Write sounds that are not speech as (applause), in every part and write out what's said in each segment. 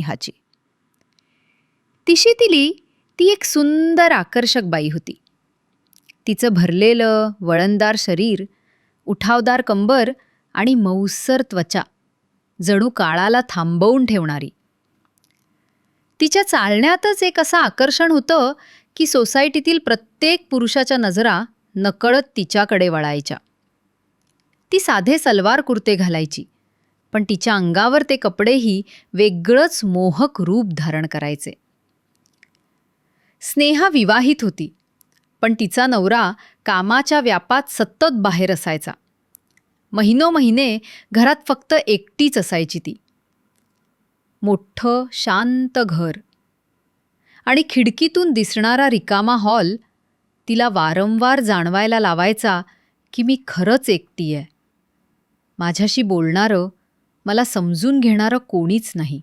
स्नेहाची. तिशीतिली ती एक सुंदर आकर्षक बाई होती. तिचं भरलेलं वळणदार शरीर उठावदार कंबर आणि मऊसर त्वचा जणू काळाला थांबवून ठेवणारी. तिच्या चालण्यातच एक असं आकर्षण होतं की सोसायटीतील प्रत्येक पुरुषाच्या नजरा नकळत तिच्याकडे वळायच्या. ती साधे सलवार कुर्ते घालायची पण तिच्या अंगावर ते कपडेही वेगळंच मोहक रूप धारण करायचे. स्नेहा विवाहित होती पण तिचा नवरा कामाच्या व्यापात सतत बाहेर असायचा. महिनो महिने घरात फक्त एकटीच असायची ती. मोठं शांत घर. आणि खिडकीतून दिसणारा रिकामा हॉल तिला वारंवार जाणवायला लावायचा की मी खरंच एकटी आहे माझ्याशी बोलणारं मला समजून घेणारं कोणीच नाही.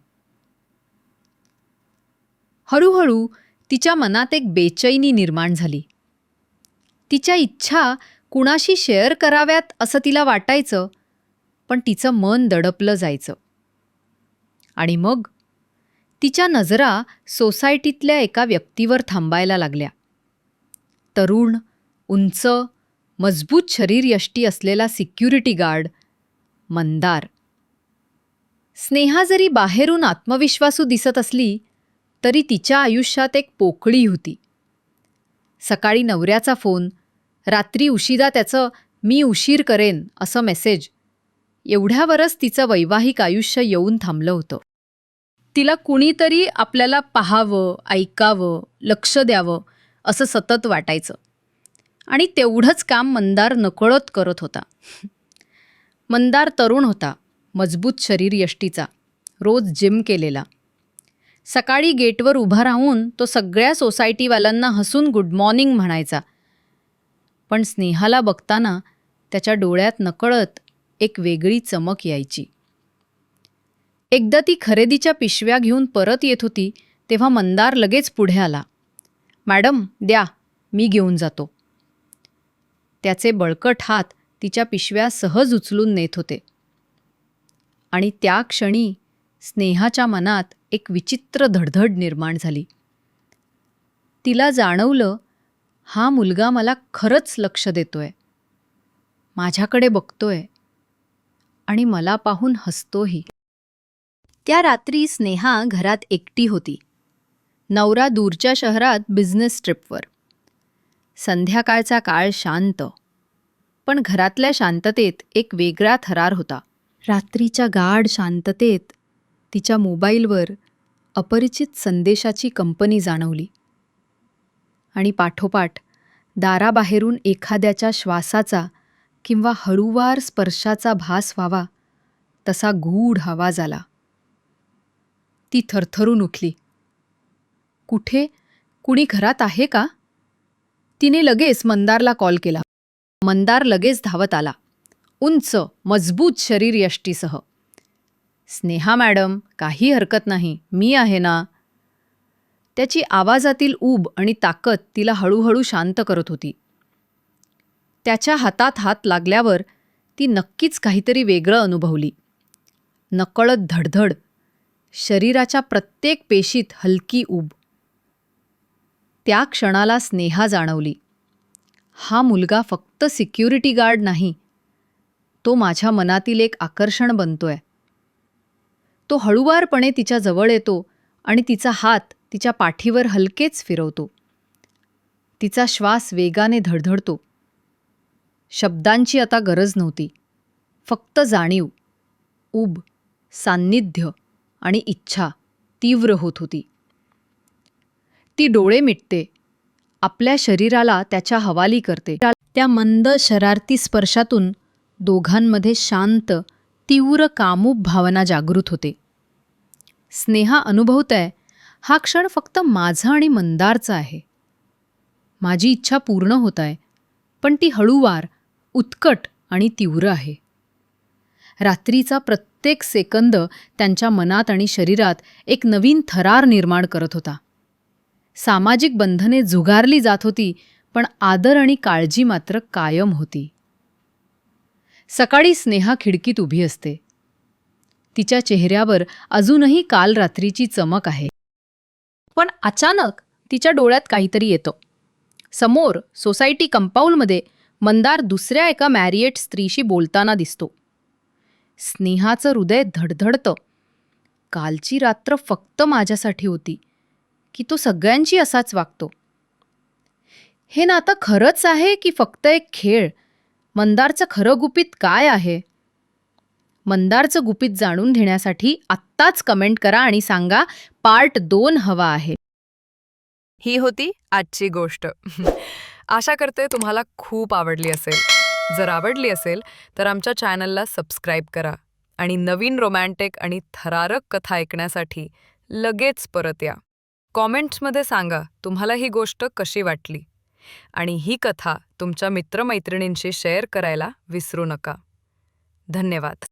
हळूहळू तिच्या मनात एक बेचैनी निर्माण झाली. तिच्या इच्छा कुणाशी शेअर कराव्यात असं तिला वाटायचं पण तिचं मन दडपलं जायचं. आणि मग तिच्या नजरा सोसायटीतल्या एका व्यक्तीवर थांबायला लागल्या. तरुण उंच मजबूत शरीरयष्टी असलेला सिक्युरिटी गार्ड मंदार. स्नेहा जरी बाहेरून आत्मविश्वासू दिसत असली तरी तिच्या आयुष्यात एक पोकळी होती. सकाळी नवऱ्याचा फोन रात्री उशिदा त्याचं मी उशीर करेन असं मेसेज एवढ्यावरच तिचं वैवाहिक आयुष्य येऊन थांबलं होतं. तिला कुणीतरी आपल्याला पाहावं ऐकावं लक्ष द्यावं असं सतत वाटायचं. आणि तेवढंच काम मंदार नकळत करत होता. मंदार तरुण होता. मजबूत शरीर यष्टीचा. रोज जिम केलेला. सकाळी गेटवर उभा राहून तो सगळ्या सोसायटीवाल्यांना हसून गुड मॉर्निंग म्हणायचा. पण स्नेहाला बघताना त्याच्या डोळ्यात नकळत एक वेगळी चमक यायची. एकदा ती खरेदीच्या पिशव्या घेऊन परत येत होती तेव्हा मंदार लगेच पुढे आला. मॅडम द्या मी घेऊन जातो. त्याचे बळकट हात तिच्या पिशव्या सहज उचलून नेत होते. आणि त्या क्षणी स्नेहाच्या मनात एक विचित्र धडधड निर्माण झाली. तिला जाणवलं हा मुलगा मला खरंच लक्ष देतोय. माझ्याकडे बघतोय आणि मला पाहून हसतोही. त्या रात्री स्नेहा घरात एकटी होती. नवरा दूरच्या शहरात बिझनेस ट्रिपवर. संध्याकाळचा काळ शांत पण घरातल्या शांततेत एक वेगळा थरार होता. रात्रीच्या गाढ शांततेत तिच्या मोबाईलवर अपरिचित संदेशाची कंपनी जाणवली. आणि पाठोपाठ दाराबाहेरून एखाद्याच्या श्वासाचा किंवा हळूवार स्पर्शाचा भास व्हावा तसा गूढ आवाज आला. ती थरथरून उठली. कुठे? कुणी घरात आहे का? तिने लगेच मंदारला कॉल केला. मंदार लगेच धावत आला. उंच मजबूत शरीर यष्टीसह. स्नेहा मॅडम काही हरकत नाही मी आहे ना? त्याची आवाजातील ऊब आणि ताकद तिला हळूहळू शांत करत होती. त्याच्या हातात हात लागल्यावर ती नक्कीच काहीतरी वेगळं अनुभवली. नकळत धडधड शरीराच्या प्रत्येक पेशीत हलकी ऊब. त्या क्षणाला स्नेहा जाणवली. हा मुलगा फक्त सिक्युरिटी गार्ड नाही तो माझ्या मनातील एक आकर्षण बनतोय. तो हळुवारपणे तिच्या जवळ येतो आणि तिचा हात तिच्या पाठीवर हलकेच फिरवतो. तिचा श्वास वेगाने धडधडतो. शब्दांची आता गरज नव्हती. फक्त जाणीव उब सान्निध्य आणि इच्छा तीव्र होत होती. ती डोळे मिटते. आपल्या शरीराला त्याच्या हवाली करते. त्या मंद शरारती स्पर्शातून दोघांमध्ये शांत तीव्र कामूप भावना जागृत होते. स्नेहा अनुभवत आहे हा क्षण फक्त माझा आणि मंदारचा आहे. माझी इच्छा पूर्ण होत आहे पण ती हळूवार उत्कट आणि तीव्र आहे. रात्रीचा प्रत्येक सेकंद त्यांच्या मनात आणि शरीरात एक नवीन थरार निर्माण करत होता. सामाजिक बंधने झुगारली जात होती पण आदर आणि काळजी मात्र कायम होती. सकाळी स्नेहा खिडकीत उभी असते. तिच्या चेहऱ्यावर अजूनही काल रात्रीची चमक आहे. पण अचानक तिच्या डोळ्यात काहीतरी येतं. समोर सोसायटी कंपाऊंडमध्ये मंदार दुसऱ्या एका मॅरिएट स्त्रीशी बोलताना दिसतो. स्नेहाचं हृदय धडधडतं. कालची रात्र फक्त माझ्यासाठी होती की तो सगळ्यांची असाच वागतो. हे नातं खरंच आहे की फक्त एक खेळ? मंदारचं खरं गुपित काय आहे? मंदारचं गुपित जाणून घेण्यासाठी आत्ताच कमेंट करा आणि सांगा पार्ट दोन हवा आहे. ही होती आजची गोष्ट. (laughs) आशा करते तुम्हाला खूप आवडली असेल. जर आवडली असेल तर आमच्या चॅनलला सबस्क्राईब करा आणि नवीन रोमॅन्टिक आणि थरारक कथा ऐकण्यासाठी लगेच परत या. कॉमेंट्समध्ये सांगा तुम्हाला ही गोष्ट कशी वाटली? आणि ही कथा तुमच्या मित्रमैत्रिणींशी शेअर करायला विसरू नका. धन्यवाद.